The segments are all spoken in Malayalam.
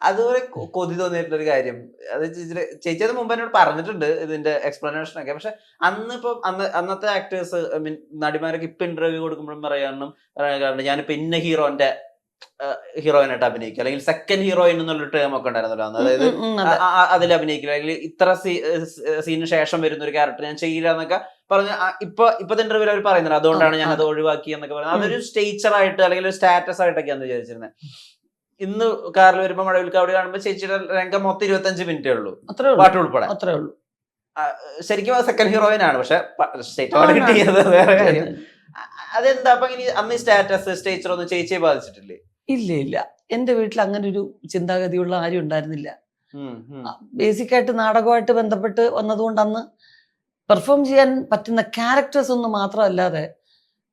അതുപോലെ കൊതി തോന്നിയിട്ടുള്ള ഒരു കാര്യം. അത് ചേച്ചി അത് മുമ്പ് എന്നോട് പറഞ്ഞിട്ടുണ്ട് ഇതിന്റെ എക്സ്പ്ലനേഷൻ ഒക്കെ. പക്ഷെ അന്ന് ഇപ്പൊ അന്ന് അന്നത്തെ ആക്ടേഴ്സ് ഐ മീൻ നടിമാരൊക്കെ ഇപ്പൊ ഇന്റർവ്യൂ കൊടുക്കുമ്പോഴും പറയാനും കാരണം ഞാനിപ്പോ ഇന്ന ഹീറോന്റെ ഹീറോയിനായിട്ട് അഭിനയിക്കുക അല്ലെങ്കിൽ സെക്കൻഡ് ഹീറോയിൻ എന്നുള്ള ടേം ഒക്കെ ഉണ്ടായിരുന്നല്ലോ അന്ന്. അതായത്. അതിൽ അഭിനയിക്കുക അല്ലെങ്കിൽ ഇത്ര സീനിന് ശേഷം വരുന്ന ഒരു ക്യാരക്ടർ ഞാൻ ചെയ്യില്ല എന്നൊക്കെ പറഞ്ഞ ഇപ്പൊ ഇപ്പത്തെ ഇന്റർവ്യൂ അവർ പറയുന്നത് അതുകൊണ്ടാണ് ഞാൻ അത് ഒഴിവാക്കി എന്നൊക്കെ പറയുന്നത് അതൊരു സ്റ്റേച്ചർ ആയിട്ട് അല്ലെങ്കിൽ ഒരു സ്റ്റാറ്റസ് ആയിട്ടൊക്കെയാണ് വിചാരിച്ചിരുന്നത് ഇന്ന് കാറിൽ വരുമ്പോ മഴവിൽക്കാവടി കാണുമ്പോൾ ചേച്ചിയുടെ രംഗം മൊത്തം ഇരുപത്തഞ്ച് മിനിറ്റേ ഉള്ളൂ. അത്രേ പാട്ട് ഉൾപ്പെടെ. അത്രേ ഉള്ളൂ. ശരിക്കും സെക്കൻഡ് ഹീറോയിൻ ആണ്. പക്ഷെ കിട്ടിയത്. വേറെ കാര്യം. അതെന്താ? അപ്പൊ ഇനി അന്ന് സ്റ്റാറ്റസ് സ്റ്റേച്ചർ ഒന്നും ചേച്ചിയെ ബാധിച്ചിട്ടില്ലേ? ഇല്ല ഇല്ല. എന്റെ വീട്ടിൽ അങ്ങനെ ഒരു ചിന്താഗതിയുള്ള ആരും ഉണ്ടായിരുന്നില്ല. ബേസിക് ആയിട്ട് നാടകമായിട്ട് ബന്ധപ്പെട്ട് വന്നതുകൊണ്ട് അന്ന് പെർഫോം ചെയ്യാൻ പറ്റുന്ന ക്യാരക്ടേഴ്സ് ഒന്നും മാത്രമല്ലാതെ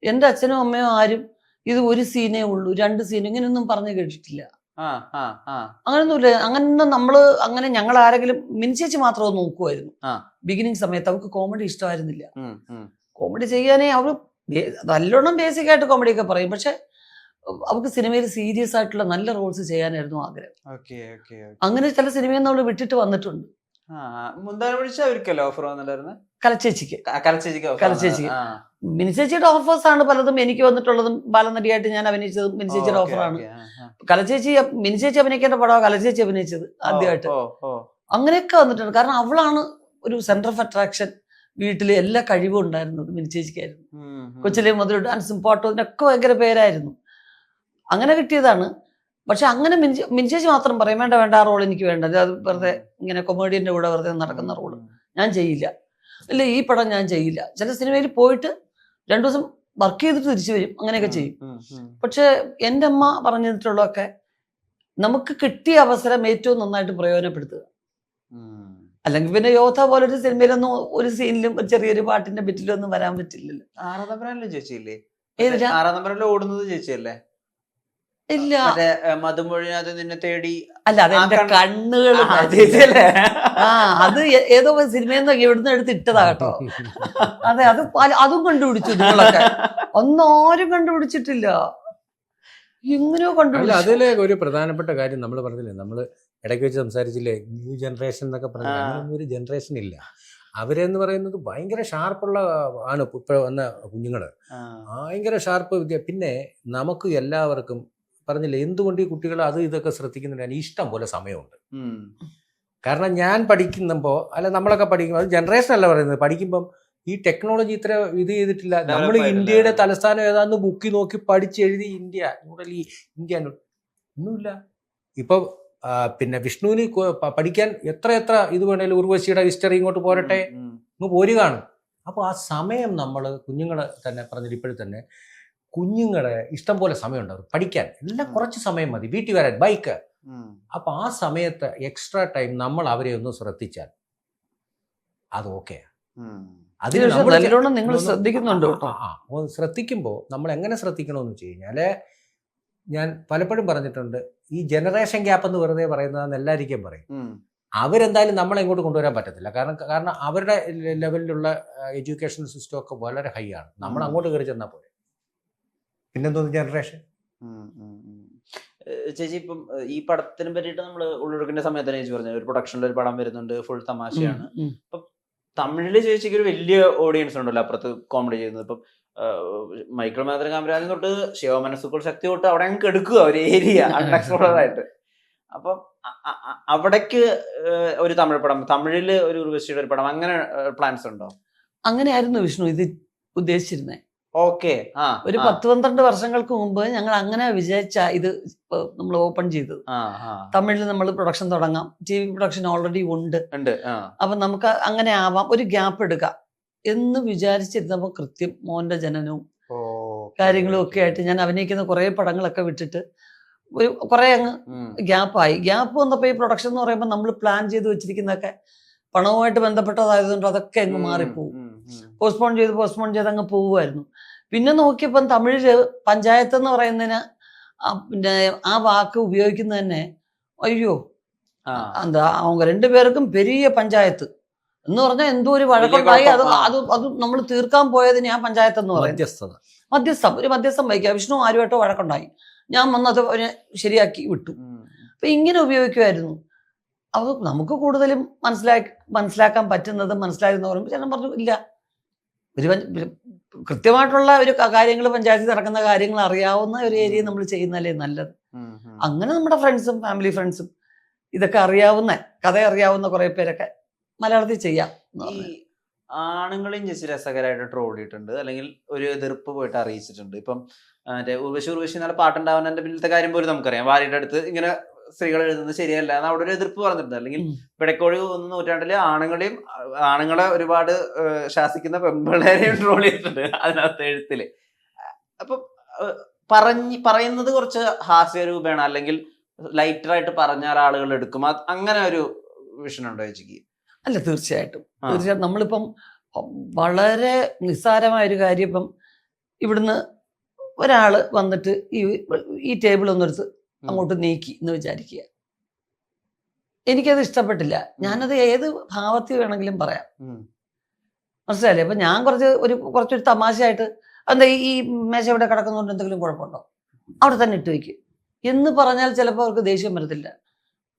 എന്റെ അച്ഛനും അമ്മയോ ആരും ഇത് ഒരു സീനേ ഉള്ളൂ രണ്ട് സീൻ ഇങ്ങനെയൊന്നും പറഞ്ഞു കേട്ടിട്ടില്ല. അങ്ങനൊന്നുമില്ല. അങ്ങനെ നമ്മൾ അങ്ങനെ ഞങ്ങൾ ആരെങ്കിലും മിനിച്ചേച്ചി മാത്രം നോക്കുമായിരുന്നു ബിഗിനിങ് സമയത്ത് അവർക്ക് കോമഡി ഇഷ്ടമായിരുന്നില്ല. കോമഡി ചെയ്യാനേ അവർ നല്ലോണം ബേസിക് ആയിട്ട് കോമഡി ഒക്കെ പറയും. പക്ഷെ അവർക്ക് സിനിമയിൽ സീരിയസ് ആയിട്ടുള്ള നല്ല റോൾസ് ചെയ്യാനായിരുന്നു ആഗ്രഹം. അങ്ങനെ ചില സിനിമയിൽ നമ്മൾ വിട്ടിട്ട് വന്നിട്ടുണ്ട്. മുന്താനം ഓഫർ വന്നിട്ടുണ്ടായിരുന്നു കലച്ചേച്ചിക്ക്. കലച്ചേച്ചിക്ക്. മിനിച്ചേച്ചിയുടെ ഓഫേഴ്സ് ആണ് പലതും എനിക്ക് വന്നിട്ടുള്ളതും ബാലനടിയായിട്ട് ഞാൻ അഭിനയിച്ചതും മിനിച്ചേച്ചിയുടെ ഓഫറാണ്. കലച്ചേച്ചി മിനിച്ചേച്ചി അഭിനയിക്കേണ്ട പടമാണ് കലച്ചേച്ചി അഭിനയിച്ചത് ആദ്യമായിട്ട്. അങ്ങനെയൊക്കെ വന്നിട്ടുണ്ട്. കാരണം അവളാണ് ഒരു സെന്റർ ഓഫ് അട്രാക്ഷൻ വീട്ടിൽ എല്ലാ കഴിവും ഉണ്ടായിരുന്നത് മിനിച്ചേച്ചിക്കായിരുന്നു. കൊച്ചിലെ മുതൽ ഡാൻസും പാട്ടും ഇതിനൊക്കെ ഭയങ്കര പേരായിരുന്നു. അങ്ങനെ കിട്ടിയതാണ്. പക്ഷെ അങ്ങനെ മിനിച്ചേച്ചി മാത്രം പറയും വേണ്ട വേണ്ട ആ റോൾ എനിക്ക് വേണ്ട. അത് വെറുതെ ഇങ്ങനെ കൊമേഡിയന്റെ കൂടെ വെറുതെ നടക്കുന്ന റോൾ ഞാൻ ചെയ്യില്ല. ഇല്ല ഈ പടം ഞാൻ ചെയ്യില്ല. ചില സിനിമയിൽ പോയിട്ട് രണ്ടു ദിവസം വർക്ക് ചെയ്തിട്ട് തിരിച്ചു വരും. അങ്ങനെയൊക്കെ ചെയ്യും. പക്ഷെ എന്റെ അമ്മ പറഞ്ഞിട്ടുള്ളതൊക്കെ നമുക്ക് കിട്ടിയ അവസരം ഏറ്റവും നന്നായിട്ട് പ്രയോജനപ്പെടുത്തുക. അല്ലെങ്കിൽ പിന്നെ യോധ പോലൊരു സിനിമയിലൊന്നും ഒരു സീനിലും ഒരു ചെറിയൊരു പാട്ടിന്റെ ബിറ്റിലൊന്നും വരാൻ പറ്റില്ലല്ലോ. ആറാം നമ്പറിലല്ലേ ചേച്ചിയില്ലേ? നമ്പറിൽ ഓടുന്നത് ചേച്ചിയല്ലേ? ഇല്ല. ഏ, നിന്നെ തേടി അല്ല അത് ആ എന്റെ കണ്ണ്- കണ്ണുകൾ ആ, അത് ഏതോ സിനിമയെന്നൊക്കെ ഇവിടുന്ന് എടുത്ത് ഇട്ടതാ കേട്ടോ. അതെ അത് അതും കണ്ടുപിടിച്ചു നിങ്ങളൊക്കെ ഒന്നും ആരും കണ്ടുപിടിച്ചിട്ടില്ല. എങ്ങനെയോ കണ്ടുപിടിച്ചു. അതിലെ ഒരു പ്രധാനപ്പെട്ട കാര്യം നമ്മൾ പറഞ്ഞില്ലേ നമ്മൾ ഇടയ്ക്ക് വെച്ച് സംസാരിച്ചില്ലേ ന്യൂ ജനറേഷൻ എന്നൊക്കെ പറഞ്ഞ ഒരു ജനറേഷൻ ഇല്ല. അവരെന്ന് പറയുന്നത് ഭയങ്കര ഷാർപ്പുള്ള ആണ് ഇപ്പോൾ വന്ന കുഞ്ഞുങ്ങൾ. ഭയങ്കര ഷാർപ്പ് വിദ്യ. പിന്നെ നമുക്ക് എല്ലാവർക്കും പറഞ്ഞില്ലേ എന്തുകൊണ്ട് ഈ കുട്ടികൾ അത് ഇതൊക്കെ ശ്രദ്ധിക്കുന്നുണ്ട്? ഇഷ്ടം പോലെ സമയമുണ്ട്. കാരണം ഞാൻ പഠിക്കുമ്പോൾ അല്ല നമ്മളൊക്കെ പഠിക്കുമ്പോൾ അത് ജനറേഷൻ അല്ല പറയുന്നത്. പഠിക്കുമ്പം ഈ ടെക്നോളജി ഇത്ര ഇത് ചെയ്തിട്ടില്ല. നമ്മൾ ഇന്ത്യയുടെ തലസ്ഥാനം ഏതാന്ന് ബുക്കി നോക്കി പഠിച്ചെഴുതി ഇന്ത്യ ന്യൂഡൽഹി ഇന്ത്യ ഒന്നുമില്ല. ഇപ്പൊ പിന്നെ വിഷ്ണുവിന് പഠിക്കാൻ എത്ര എത്ര ഇത് വേണേലും ഉർവശിയുടെ ഹിസ്റ്ററി ഇങ്ങോട്ട് പോരട്ടെ? ഒന്ന് പോരുകയാണ് അപ്പോൾ ആ സമയം നമ്മൾ കുഞ്ഞുങ്ങളെ തന്നെ പറഞ്ഞിട്ട് ഇപ്പോഴും തന്നെ കുഞ്ഞുങ്ങളെ ഇഷ്ടം പോലെ സമയമുണ്ട് അവർക്ക് പഠിക്കാൻ. എല്ലാം കുറച്ച് സമയം മതി. വീട്ടിൽ വരാൻ. ബൈക്ക്. അപ്പൊ ആ സമയത്ത് എക്സ്ട്രാ ടൈം നമ്മൾ അവരെ ഒന്ന് ശ്രദ്ധിച്ചാൽ അത് ഓക്കെ. നിങ്ങൾ ശ്രദ്ധിക്കുന്നുണ്ടോ ശ്രദ്ധിക്കുമ്പോൾ നമ്മൾ എങ്ങനെ ശ്രദ്ധിക്കണമെന്ന് വെച്ച് കഴിഞ്ഞാൽ ഞാൻ പലപ്പോഴും പറഞ്ഞിട്ടുണ്ട് ഈ ജനറേഷൻ ഗ്യാപ്പ് എന്ന് വെറുതെ പറയുന്നതെന്ന് എല്ലാവർക്കും പറയും. അവരെന്തായാലും നമ്മളെ ഇങ്ങോട്ട് കൊണ്ടുവരാൻ പറ്റത്തില്ല. കാരണം കാരണം അവരുടെ ലെവലിലുള്ള എഡ്യൂക്കേഷൻ സിസ്റ്റം ഒക്കെ വളരെ ഹൈ ആണ്. നമ്മൾ അങ്ങോട്ട് കയറി ചെന്നാൽ പോരെ. പിന്നെന്തോന്ന് ജനറേഷൻ. ചേച്ചി ഇപ്പം ഈ പടത്തിനെ പറ്റിയിട്ട് നമ്മൾ ഉള്ളൊടുക്കുന്ന സമയത്ത് ചേച്ചി പറഞ്ഞു ഒരു പ്രൊഡക്ഷനിൽ ഒരു പടം വരുന്നുണ്ട് ഫുൾ തമാശയാണ്. ഉം. തമിഴിൽ ചേച്ചിക്ക് ഒരു വലിയ ഓഡിയൻസ് ഉണ്ടല്ലോ അപ്പുറത്ത് കോമഡി ചെയ്യുന്നത്. ഇപ്പം മൈക്കിൾ മാതൃ കാമരാജൻ തൊട്ട് ശിവമനസ്സുക്കൾ ശക്തി തൊട്ട് അവിടെ അങ്ങ് എടുക്കുക ഒരു ഏരിയ അൺഎക്സ്പ്ലോർഡ് ആയിട്ട്. അപ്പം അവിടേക്ക് ഒരു തമിഴ് പടം തമിഴിൽ ഒരു ഉർവശിയുടെ ഒരു പടം അങ്ങനെ പ്ലാൻസ് ഉണ്ടോ? അങ്ങനെയായിരുന്നു വിഷ്ണു ഇത് ഉദ്ദേശിച്ചിരുന്നത് ഓക്കെ. ഒരു പത്ത് പന്ത്രണ്ട് വർഷങ്ങൾക്ക് മുമ്പ് ഞങ്ങൾ അങ്ങനെ വിചാരിച്ച ഇത് നമ്മൾ ഓപ്പൺ ചെയ്തത്. തമിഴിൽ നമ്മൾ പ്രൊഡക്ഷൻ തുടങ്ങാം. ടി വി പ്രൊഡക്ഷൻ ഓൾറെഡി ഉണ്ട്. അപ്പൊ നമുക്ക് അങ്ങനെ ആവാം. ഒരു ഗ്യാപ്പ് എടുക്കാം. എന്ന് വിചാരിച്ചിരുന്നപ്പോൾ കൃത്യം മോന്റെ ജനനവും കാര്യങ്ങളും ഒക്കെ ആയിട്ട് ഞാൻ അഭിനയിക്കുന്ന കുറെ പടങ്ങളൊക്കെ വിട്ടിട്ട് ഒരു കുറെ അങ്ങ് ഗ്യാപ്പ് ഗ്യാപ്പായി. ഗ്യാപ്പ് വന്നപ്പോൾ ഈ പ്രൊഡക്ഷൻ എന്ന് പറയുമ്പോൾ നമ്മൾ പ്ലാൻ ചെയ്ത് വെച്ചിരിക്കുന്നതൊക്കെ പണവുമായിട്ട് ബന്ധപ്പെട്ടതായതുകൊണ്ട് അതൊക്കെ അങ്ങ് മാറിപ്പോവും. പോസ്റ്റ്പോൺ ചെയ്ത് പോസ്റ്റ്പോൺ ചെയ്ത് അങ്ങ് പോവുമായിരുന്നു പിന്നെ നോക്കിയപ്പം തമിഴില് പഞ്ചായത്ത് എന്ന് പറയുന്നതിന് ആ പിന്നെ ആ വാക്ക് ഉപയോഗിക്കുന്നത് തന്നെ അയ്യോ ആ, എന്താ அவங்க ரெண்டு பேருக்கும் பெரிய പഞ്ചായത്ത് എന്ന് പറഞ്ഞാൽ എന്തോ ഒരു വഴക്കുണ്ടായി അത് കുഴപ്പം, ആ. അത് അത് നമ്മൾ തീർക്കാൻ പോയതിന് ഞാൻ പഞ്ചായത്ത് എന്ന് പറയുന്നത് മധ്യസ്ഥത മധ്യസ്ഥം ഒരു മധ്യസ്ഥം വഹിക്കുക വിഷ്ണു ആരുമായിട്ടോ വഴക്കുണ്ടായി ഞാൻ വന്നത് അവനെ ശരിയാക്കി വിട്ടു ഉം. അപ്പൊ ഇങ്ങനെ ഉപയോഗിക്കുമായിരുന്നു അപ്പോൾ നമുക്ക് കൂടുതലും മനസ്സിലാക്കി മനസ്സിലാക്കാൻ പറ്റുന്നത് മനസ്സിലായെന്ന് പറയുമ്പോൾ ചേട്ടൻ പറഞ്ഞു ഇല്ല ഒരു കൃത്യമായിട്ടുള്ള ഒരു കാര്യങ്ങൾ പഞ്ചായത്തിൽ നടക്കുന്ന കാര്യങ്ങൾ അറിയാവുന്ന ഒരു ഏരിയ നമ്മൾ ചെയ്യുന്നല്ലേ നല്ലത്. അങ്ങനെ നമ്മുടെ ഫ്രണ്ട്സും ഫാമിലി ഫ്രണ്ട്സും ഇതൊക്കെ അറിയാവുന്ന കഥ അറിയാവുന്ന കുറെ പേരൊക്കെ മലയാളത്തിൽ ചെയ്യാം. ആണുങ്ങളെയും ജസ്റ്റ് രസകരമായിട്ട് ട്രോൾ ചെയ്തിട്ടുണ്ട് അല്ലെങ്കിൽ ഒരു എതിർപ്പ് പോയിട്ട് അറിയിച്ചിട്ടുണ്ട്. ഇപ്പം മറ്റേ ഉർവശി ഉർവശി എന്നുള്ള പാട്ടുണ്ടാവുന്നതിന്റെ പിന്നിലത്തെ കാര്യം പോലും നമുക്കറിയാം. വാരിയുടെ അടുത്ത് ഇങ്ങനെ സ്ത്രീകൾ എഴുതുന്നത് ശരിയല്ല എന്ന് അവിടെ ഒരു എതിർപ്പ് പറഞ്ഞിട്ടുണ്ട് അല്ലെങ്കിൽ. പിടക്കോഴി ഒന്ന് നൂറ്റാണ്ടിൽ ആണുങ്ങളെയും ആണുങ്ങളെ ഒരുപാട് ശാസിക്കുന്ന പെൺപിള്ളേരെയും ട്രോൾ ചെയ്തിട്ടുണ്ട് അതിനകത്ത് എഴുത്തിൽ അപ്പൊ പറഞ്ഞ് പറയുന്നത് കുറച്ച് ഹാസ്യരൂപേണ അല്ലെങ്കിൽ ലൈറ്ററായിട്ട് പറഞ്ഞാൽ ആളുകൾ എടുക്കും അങ്ങനെ ഒരു വിഷൻ ഉണ്ടോ ചേച്ചിക്ക് അല്ല തീർച്ചയായിട്ടും. തീർച്ചയായിട്ടും നമ്മളിപ്പം വളരെ നിസ്സാരമായൊരു കാര്യം ഇപ്പം ഇവിടുന്ന് ഒരാൾ വന്നിട്ട് ഈ ഈ ടേബിൾ ഒന്നെടുത്ത്. അങ്ങോട്ട് നീക്കി എന്ന് വിചാരിക്കുക. എനിക്കത് ഇഷ്ടപ്പെട്ടില്ല. ഞാനത് ഏത് ഭാവത്തിൽ വേണമെങ്കിലും പറയാം. മനസ്സിലായില്ലേ? അപ്പൊ ഞാൻ കുറച്ച് ഒരു കുറച്ചൊരു തമാശയായിട്ട് എന്താ ഈ മേശ ഇവിടെ കിടക്കുന്നതുകൊണ്ട് എന്തെങ്കിലും കുഴപ്പമുണ്ടോ? അവിടെ തന്നെ ഇട്ട് വയ്ക്കും എന്ന് പറഞ്ഞാൽ ചിലപ്പോൾ അവർക്ക് ദേഷ്യം വരത്തില്ല.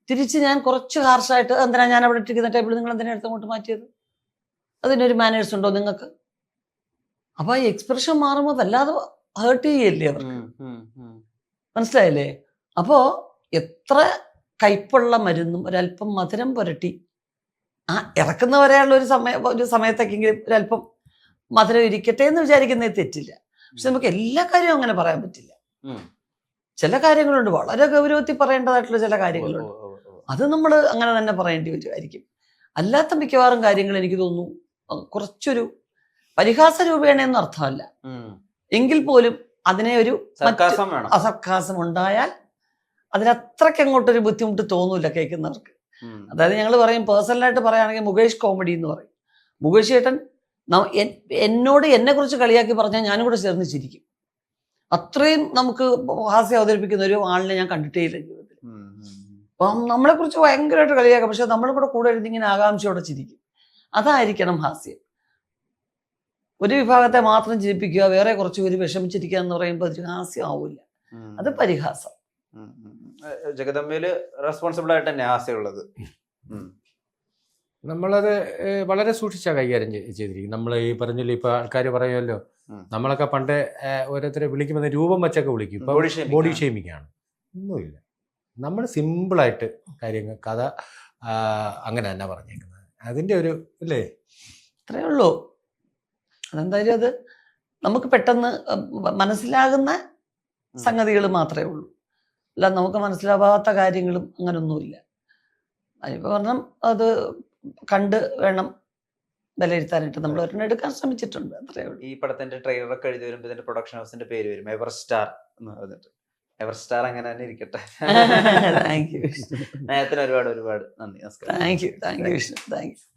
തിരിച്ച് ഞാൻ കുറച്ച് ഹാർഷായിട്ട് എന്തിനാ ഞാൻ അവിടെ ഇട്ടിരിക്കുന്ന ടേബിൾ നിങ്ങൾ എന്തിനാ എടുത്ത് അങ്ങോട്ട് മാറ്റിയത്? അതിനൊരു മാനേഴ്സ് ഉണ്ടോ നിങ്ങൾക്ക്? അപ്പൊ ആ എക്സ്പ്രഷൻ മാറുമ്പോൾ വല്ലാതെ ഹേർട്ട് ചെയ്യല്ലേ അവർക്ക്. മനസ്സിലായില്ലേ? അപ്പോ എത്ര കയ്പുള്ള മരുന്നും ഒരല്പം മധുരം പുരട്ടി. ആ ഇറക്കുന്നവരെയുള്ള ഒരു സമയ ഒരു സമയത്തേക്കെങ്കിലും ഒരല്പം മധുരം ഇരിക്കട്ടെ എന്ന് വിചാരിക്കുന്നത് തെറ്റില്ല. പക്ഷെ നമുക്ക് എല്ലാ കാര്യവും അങ്ങനെ പറയാൻ പറ്റില്ല. ചില കാര്യങ്ങളുണ്ട്. വളരെ ഗൗരവത്തിൽ പറയേണ്ടതായിട്ടുള്ള ചില കാര്യങ്ങളുണ്ട്. അത് നമ്മൾ അങ്ങനെ തന്നെ പറയേണ്ടി വരുമായിരിക്കും. അല്ലാത്ത മിക്കവാറും കാര്യങ്ങൾ എനിക്ക് തോന്നുന്നു കുറച്ചൊരു പരിഹാസ രൂപേണയെന്ന് അർത്ഥമല്ല. എങ്കിൽ പോലും അതിനെ ഒരു സർക്കാസം ഉണ്ടായാൽ അതിനത്രയ്ക്ക് അങ്ങോട്ടൊരു ബുദ്ധിമുട്ട് തോന്നൂല കേൾക്കുന്നവർക്ക്. അതായത് ഞങ്ങൾ പറയും പേഴ്സണലായിട്ട് പറയുകയാണെങ്കിൽ മുകേഷ് കോമഡി എന്ന് പറയും. മുകേഷ് ചേട്ടൻ എന്നോട് എന്നെ കുറിച്ച് കളിയാക്കി പറഞ്ഞാൽ ഞാനും കൂടെ ചേർന്ന് ചിരിക്കും. അത്രയും നമുക്ക് ഹാസ്യം അവതരിപ്പിക്കുന്ന ഒരു ആളിനെ ഞാൻ കണ്ടിട്ടേ ഇല്ല ജീവിതത്തിൽ. അപ്പം നമ്മളെ കുറിച്ച് ഭയങ്കരമായിട്ട് കളിയാക്കാം. പക്ഷെ നമ്മളെ കൂടെ കൂടെ ഇങ്ങനെ ആകാംക്ഷയോടെ ചിരിക്കും. അതായിരിക്കണം ഹാസ്യം. ഒരു വിഭാഗത്തെ മാത്രം ചിരിപ്പിക്കുക വേറെ കുറച്ച് പേര് വിഷമിച്ചിരിക്കുക എന്ന് പറയുമ്പോൾ അതൊരു ഹാസ്യം ആവില്ല. അത് പരിഹാസം. ജഗദമ്മയിൽ റെസ്പോൺസിബിൾ ആയിട്ട് തന്നെ ആശയുള്ളത്. നമ്മളത് വളരെ സൂക്ഷിച്ചാ കൈകാര്യം ചെയ്- ചെയ്തിരിക്കും നമ്മൾ ഈ പറഞ്ഞില്ല ഇപ്പൊ ആൾക്കാർ പറയുമല്ലോ നമ്മളൊക്കെ പണ്ട് ഓരോരുത്തരെ വിളിക്കുമ്പോൾ രൂപം വെച്ചൊക്കെ വിളിക്കും. ഇപ്പൊ ബോഡി. ഷേമിംഗ് ആണ്. ഒന്നുമില്ല. നമ്മൾ സിമ്പിളായിട്ട് കാര്യങ്ങൾ കഥ അങ്ങനെ തന്നെ പറഞ്ഞേക്കുന്നത്. അതിന്റെ ഒരു അല്ലേ? അത്രേ ഉള്ളൂ. അതെന്തായാലും അത് നമുക്ക് പെട്ടെന്ന് മനസ്സിലാകുന്ന സംഗതികൾ മാത്രമേ ഉള്ളൂ. അല്ല നമുക്ക് മനസ്സിലാവാത്ത കാര്യങ്ങളും അങ്ങനൊന്നുമില്ല. അതിപ്പോൾ പറഞ്ഞാൽ അത് കണ്ട് വേണം വിലയിരുത്താനായിട്ട്. നമ്മൾ ഒരെണ്ണം എടുക്കാൻ ശ്രമിച്ചിട്ടുണ്ട് അത്രേ ഉള്ളൂ. ഈ പടത്തിന്റെ ട്രെയിലർ ഒക്കെ എഴുതി വരുമ്പോൾ ഇതിന്റെ പ്രൊഡക്ഷൻ ഹൗസിന്റെ പേര് വരും എവർ സ്റ്റാർ എന്ന് പറഞ്ഞിട്ട്. എവർ സ്റ്റാർ അങ്ങനെ തന്നെ ഇരിക്കട്ടെ. താങ്ക് യു നേരത്തിന് ഒരുപാട് ഒരുപാട് നന്ദി നമസ്കാരം. Thank you thank you Vishnu. Thank you